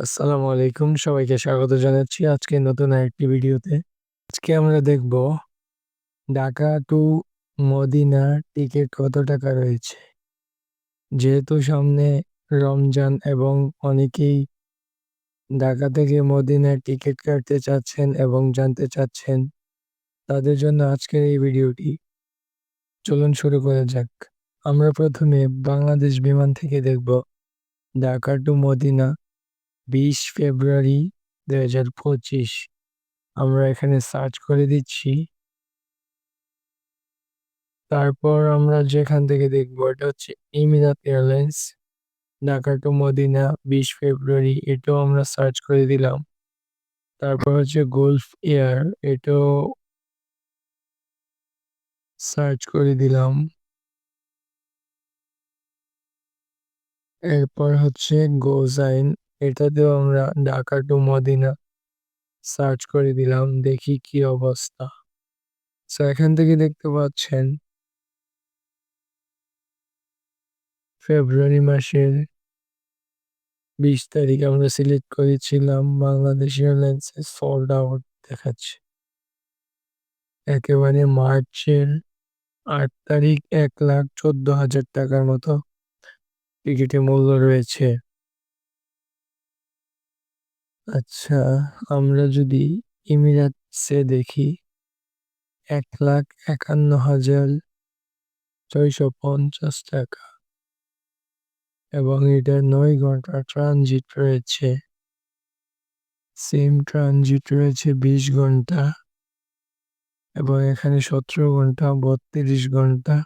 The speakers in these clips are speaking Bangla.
আসসালামু আলাইকুম। সবাইকে স্বাগত জানাচ্ছি আজকে নতুন আরেকটি ভিডিওতে। আজকে আমরা দেখব ঢাকা টু মদিনার টিকিট কত টাকা রয়েছে। যেহেতু সামনে রমজান এবং অনেকেই ঢাকা থেকে মদিনার টিকিট কাটতে চাচ্ছেন এবং জানতে চাচ্ছেন, তাদের জন্য আজকের এই ভিডিওটি। চলুন শুরু করা যাক। আমরা প্রথমে বাংলাদেশ বিমান থেকে দেখব ঢাকা টু মদিনা বিশ ফেব্রুয়ারি দু হাজার পঁচিশ। আমরা এখানে সার্চ করে দিচ্ছি। তারপর আমরা যেখান থেকে দেখব, এটা হচ্ছে Emirates airlines Dhaka to Madina বিশ ফেব্রুয়ারি, এটাও আমরা সার্চ করে দিলাম। তারপর হচ্ছে গোলফ এয়ার এটাও সার্চ করে দিলাম। এরপর হচ্ছে গোজাইন এটাতেও আমরা ঢাকা টু মদিনা সার্চ করে দিলাম, দেখি কি অবস্থা। সো এখান থেকে দেখতে পাচ্ছেন ফেব্রুয়ারি মাসের বিশ তারিখ আমরা সিলেক্ট করেছিলাম বাংলাদেশ এয়ারলাইন্স সোল্ড আউট দেখাচ্ছে। একেবারে মার্চের আট তারিখ এক লাখ চোদ্দ হাজার টাকার মতো টিকিটের মূল্য রয়েছে। আচ্ছা আমরা যদি ইমিরাটসে দেখি, এক লাখ একান্ন হাজার ছয়শো পঞ্চাশ টাকা এবং এটা নয় ঘণ্টা ট্রানজিট রয়েছে। সেম ট্রানজিট রয়েছে বিশ ঘণ্টা এবং এখানে সতেরো ঘণ্টা, বত্রিশ ঘণ্টা।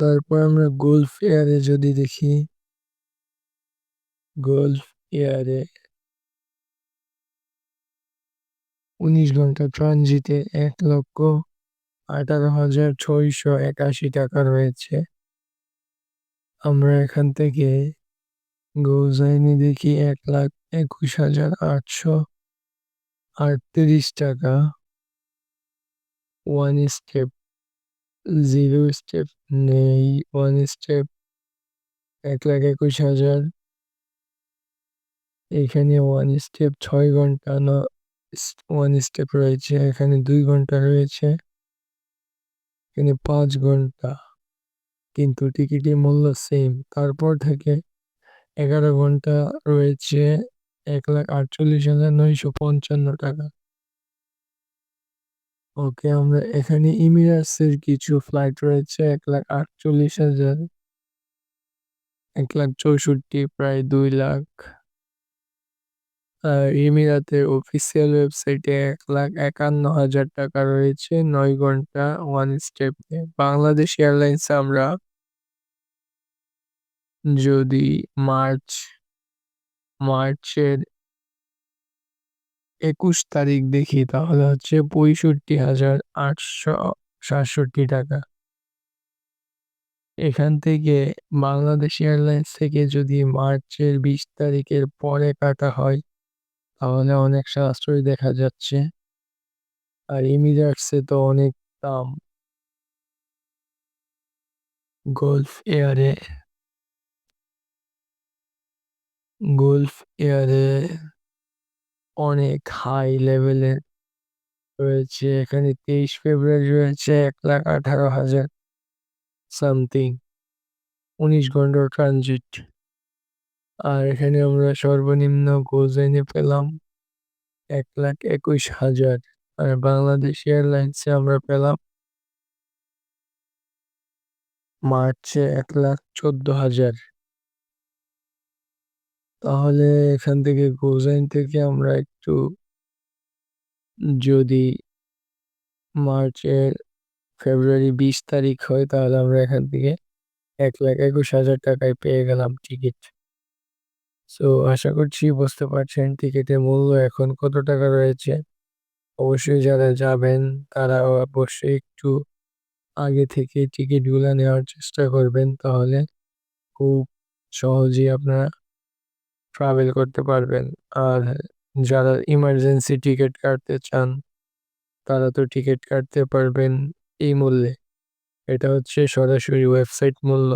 তারপর আমরা গোলফ এয়ারে যদি দেখি গোলফ এয়ারে উনিশ ঘণ্টা ট্রানজিটে এক লক্ষ আঠারো হাজার ছয়শো একাশি টাকা রয়েছে। আমরা এখান থেকে গৌজাইনি দেখি এক লাখ একুশ হাজার আটশো আটত্রিশ টাকা। ওয়ান স্টেপ জিরো স্টেপ নেই। ওয়ান স্টেপ এক লাখ একুশ হাজার এখানে ওয়ান স্টেপ ছয় ঘণ্টা না ওয়ান স্টেপ রয়েছে। এখানে দুই ঘণ্টা রয়েছে। এখানে পাঁচ ঘণ্টা। কিন্তু টিকিটের মূল্য সেম তারপর থেকে এগারো ঘণ্টা রয়েছে এক লাখ আটচল্লিশ হাজার নয়শো পঞ্চান্ন টাকা। ওকে, আমরা এখানে ইমিরাটসের কিছু ফ্লাইট রয়েছে, এক লাখ আটচল্লিশ হাজার। এক লাখ চৌষট্টি, প্রায় দুই লাখ। ইমিরাতের অফিসিয়াল ওয়েবসাইটে এক লাখ একান্ন হাজার টাকা রয়েছে, নয় ঘণ্টা ওয়ান স্টেপে বাংলাদেশ এয়ারলাইন্স আমরা যদি মার্চ, মার্চের একুশ তারিখ দেখি, তাহলে হচ্ছে পঁয়ষট্টি হাজার আটশো সাতষট্টি টাকা। এখান থেকে বাংলাদেশ এয়ারলাইন্স থেকে যদি মার্চের বিশ তারিখের পরে কাটা হয় তাহলে অনেক সাশ্রয় দেখা যাচ্ছে। আর ইমিরাটসে তো অনেক দাম। গলফ এয়ারে গলফ এয়ারে অনেক হাই লেভেলের রয়েছে। এখানে তেইশ ফেব্রুয়ারি রয়েছে এক লাখ আঠারো হাজার সামথিং। উনিশ ঘণ্টার ট্রানজিট। আর এখানে আমরা সর্বনিম্ন গোজাইনে পেলাম এক লাখ একুশ হাজার। আর বাংলাদেশ এয়ারলাইন্সে আমরা পেলাম মার্চে এক লাখ চোদ্দ হাজার। তাহলে এখান থেকে গোজাইন থেকে আমরা একটু যদি মার্চের ফেব্রুয়ারি বিশ তারিখ হয়, তাহলে আমরা এখান থেকে এক লাখ একুশ হাজার টাকায় পেয়ে গেলাম টিকিট। সো আশা করছি বুঝতে পারছেন টিকিটের মূল্য এখন কত টাকা রয়েছে। অবশ্যই যারা যাবেন তারা অবশ্যই একটু আগে থেকে টিকিটগুলো নেওয়ার চেষ্টা করবেন, তাহলে খুব সহজেই আপনারা ট্রাভেল করতে পারবেন। আর যারা ইমার্জেন্সি টিকিট কাটতে চান, তারা তো টিকিট কাটতে পারবেন এই মূল্যে। এটা হচ্ছে সরাসরি ওয়েবসাইট মূল্য।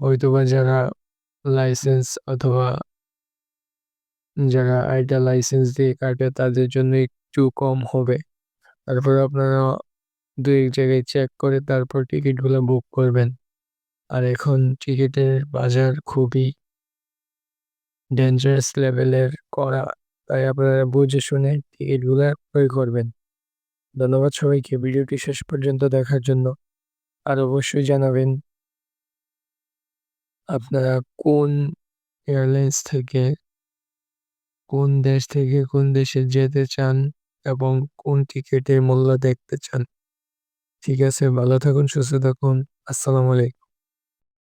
হয়তোবা যারা লাইসেন্স অথবা যারা আইটা লাইসেন্স দিয়ে কাটে, তাদের জন্য একটু কম হবে। তারপর আপনারা দু এক জায়গায় চেক করে তারপর টিকিটগুলো বুক করবেন। আর এখন টিকিটের বাজার খুবই ডেঞ্জারাস লেভেলের করা, তাই আপনারা বুঝে শুনে টিকিটগুলো ক্রয় করবেন। ধন্যবাদ সবাইকে, ভিডিওটি শেষ পর্যন্ত দেখার জন্য। আর অবশ্যই জানাবেন আপনারা কোন এয়ারলাইন্স থেকে কোন দেশ থেকে কোন দেশে যেতে চান এবং কোন টিকিটের মূল্য দেখতে চান? ঠিক আছে, ভালো থাকুন, সুস্থ থাকুন। আসসালামু আলাইকুম।